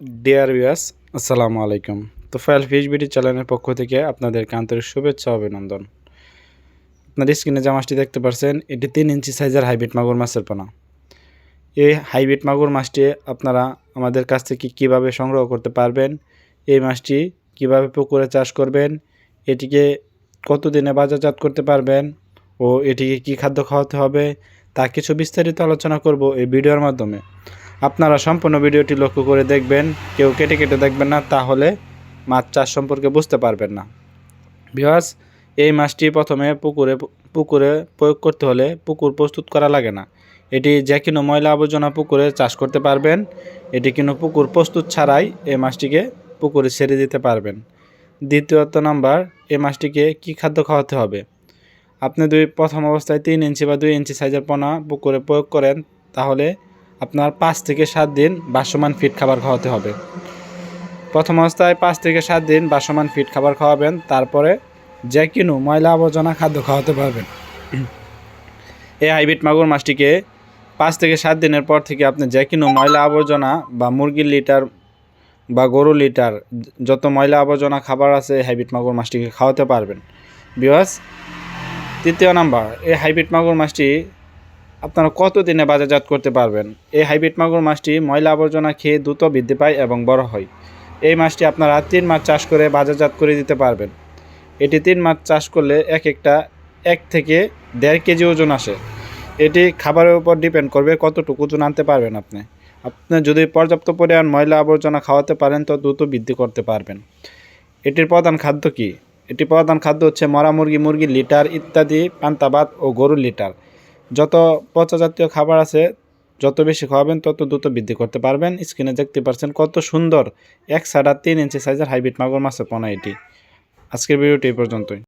Dear viewers আসসালামু আলাইকুম। তো ফাইল ফিশ বিডি চ্যানেলের পক্ষ থেকে আপনাদেরকে আন্তরিক শুভেচ্ছা অভিনন্দন। আপনার স্ক্রিনে যে মাছটি দেখতে পাচ্ছেন এটি তিন ইঞ্চি সাইজের হাইব্রিড মাগুর মাছের পোনা। এই হাইব্রিড মাগুর মাছটি আপনারা আমাদের কাছ থেকে কীভাবে সংগ্রহ করতে পারবেন, এই মাছটি কীভাবে পুকুরে চাষ করবেন, এটিকে কতদিনে বাজারজাত করতে পারবেন ও এটিকে কী খাদ্য খাওয়াতে হবে, তা কিছু বিস্তারিত আলোচনা করব এই ভিডিওর মাধ্যমে। আপনারা সম্পূর্ণ ভিডিওটি লক্ষ্য করে দেখবেন, কেউ কেটে কেটে দেখবেন না, তাহলে মাছ চাষ সম্পর্কে বুঝতে পারবেন না। বিহাস এই মাছটি প্রথমে পুকুরে পুকুরে প্রয়োগ করতে হলে পুকুর প্রস্তুত করা লাগে না। এটি যে কোনো ময়লা আবর্জনা পুকুরে চাষ করতে পারবেন। এটি কোনো পুকুর প্রস্তুত ছাড়াই এই মাছটিকে পুকুরে ছেড়ে দিতে পারবেন। দ্বিতীয়ত নাম্বার, এই মাছটিকে কী খাদ্য খাওয়াতে হবে? আপনি দুই প্রথম অবস্থায় তিন ইঞ্চি বা দুই ইঞ্চি সাইজের পোনা পুকুরে প্রয়োগ করেন, তাহলে আপনার পাঁচ থেকে সাত দিন বাসমান ফিট খাবার খাওয়াতে হবে। প্রথম অবস্থায় পাঁচ থেকে সাত দিন বাসমান ফিট খাবার খাওয়াবেন, তারপরে যে কিনো ময়লা আবর্জনা খাদ্য খাওয়াতে পারবেন। এই হাইব্রিড মাগুর মাছটিকে পাঁচ থেকে সাত দিনের পর থেকে আপনি যে কিনো ময়লা আবর্জনা বা মুরগির লিটার বা গরু লিটার যত ময়লা আবর্জনা খাবার আছে হাইব্রিড মাগুর মাছটিকে খাওয়াতে পারবেন। বিকজ তৃতীয় নাম্বার, এই হাইব্রিড মাগুর মাছটি আপনারা কত দিনে বাজারজাত করতে পারবেন? এই হাইব্রিড মাগুর মাছটি ময়লা আবর্জনা খেয়ে দ্রুত বৃদ্ধি পায় এবং বড় হয়। এই মাছটি আপনারা তিন মাস চাষ করে বাজারজাত করে দিতে পারবেন। এটি তিন মাস চাষ করলে এক একটা এক থেকে দেড় কেজি ওজন আসে। এটি খাবারের উপর ডিপেন্ড করবে কতটুকু ওজন আনতে পারবেন আপনি। আপনি যদি পর্যাপ্ত পরিমাণ ময়লা আবর্জনা খাওয়াতে পারেন তো দ্রুত বৃদ্ধি করতে পারবেন। এটির প্রধান খাদ্য কি? এটি প্রধান খাদ্য হচ্ছে মরা মুরগি, মুরগির লিটার ইত্যাদি পান্তাবাদ ও গরুর লিটার। যত পচা জাতীয় খাবার আছে, যত বেশি খাওয়াবেন, তত দ্রুত বৃদ্ধি করতে পারবেন। স্ক্রিনে দেখতে পাচ্ছেন কত সুন্দর, এক সাড়া তিন ইঞ্চি সাইজের হাইব্রিড মাগুর মাছের পোনা এটি। আজকের ভিডিওটি এই পর্যন্তই।